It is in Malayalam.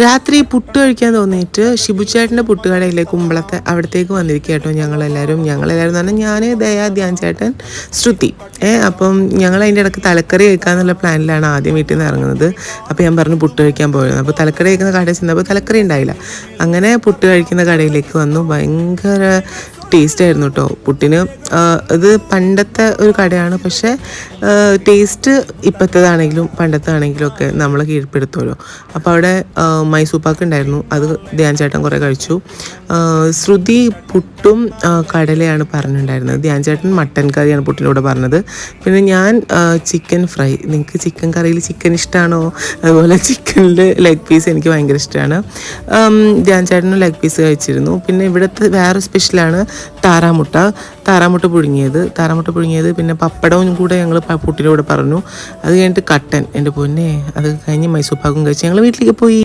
രാത്രി പുട്ട് കഴിക്കാൻ തോന്നിയിട്ട് ഷിബുചേട്ടന്റെ പുട്ടുകടയിലെ കുമ്പളത്തെ അവിടത്തേക്ക് വന്നിരിക്കുക കേട്ടോ ഞങ്ങളെല്ലാവരും. ഞങ്ങളെല്ലാവരും എന്ന് പറഞ്ഞാൽ ഞാൻ ദയാ ധ്യാൻ ചേട്ടൻ ശ്രുതി. ഏ അപ്പം ഞങ്ങൾ അതിന്റെ ഇടയ്ക്ക് തലക്കറി കഴിക്കാന്നുള്ള പ്ലാനിലാണ് ആദ്യം വീട്ടിൽ നിന്ന് ഇറങ്ങുന്നത്. അപ്പോൾ ഞാൻ പറഞ്ഞു പുട്ട് കഴിക്കാൻ പോയത് അപ്പോൾ തലക്കറി കഴിക്കുന്ന കടയിൽ ചെന്നപ്പോൾ തലക്കറി ഉണ്ടായില്ല. അങ്ങനെ പുട്ട് കഴിക്കുന്ന കടയിലേക്ക് വന്നു. ഭയങ്കര ടേസ്റ്റ് ആയിരുന്നു കേട്ടോ പുട്ടിന് ഇത് പണ്ടത്തെ ഒരു കടയാണ്. പക്ഷേ ടേസ്റ്റ് ഇപ്പോഴത്തേതാണെങ്കിലും പണ്ടത്താണെങ്കിലും ഒക്കെ നമ്മൾ കീഴ്പ്പെടുത്തുമല്ലോ അപ്പോൾ അവിടെ മൈസൂപ്പാക്ക് ഉണ്ടായിരുന്നു. അത് ധ്യാൻ ചേട്ടൻ കുറേ കഴിച്ചു. ശ്രുതി പുട്ടും കടലയാണ് പറഞ്ഞിട്ടുണ്ടായിരുന്നത്. ധ്യാൻ ചേട്ടൻ മട്ടൻ കറിയാണ് പുട്ടിന്റെ കൂടെ പറഞ്ഞത്. പിന്നെ ഞാൻ ചിക്കൻ ഫ്രൈ. നിങ്ങൾക്ക് ചിക്കൻ കറിയിൽ ചിക്കൻ ഇഷ്ടമാണോ അതുപോലെ ചിക്കനിൽ ലെഗ് പീസ് എനിക്ക് ഭയങ്കര ഇഷ്ടമാണ് ധ്യാൻ ചേട്ടനും ലെഗ് പീസ് കഴിച്ചിരുന്നു. പിന്നെ ഇവിടുത്തെ വേറെ സ്പെഷ്യലാണ് താറാമുട്ട. താറാമുട്ട പുഴുങ്ങിയത്. താറാമുട്ട പുഴുങ്ങിയത്. പിന്നെ പപ്പടവും കൂടെ ഞങ്ങൾ പുട്ടിന്റെ കൂടെ പറഞ്ഞു. അത് കഴിഞ്ഞിട്ട് കട്ടൻ. എന്റെ പൊന്നെ അത് കഴിഞ്ഞ് മൈസൂർ പാക്കും കഴിച്ച് ഞങ്ങൾ വീട്ടിലേക്ക് പോയി.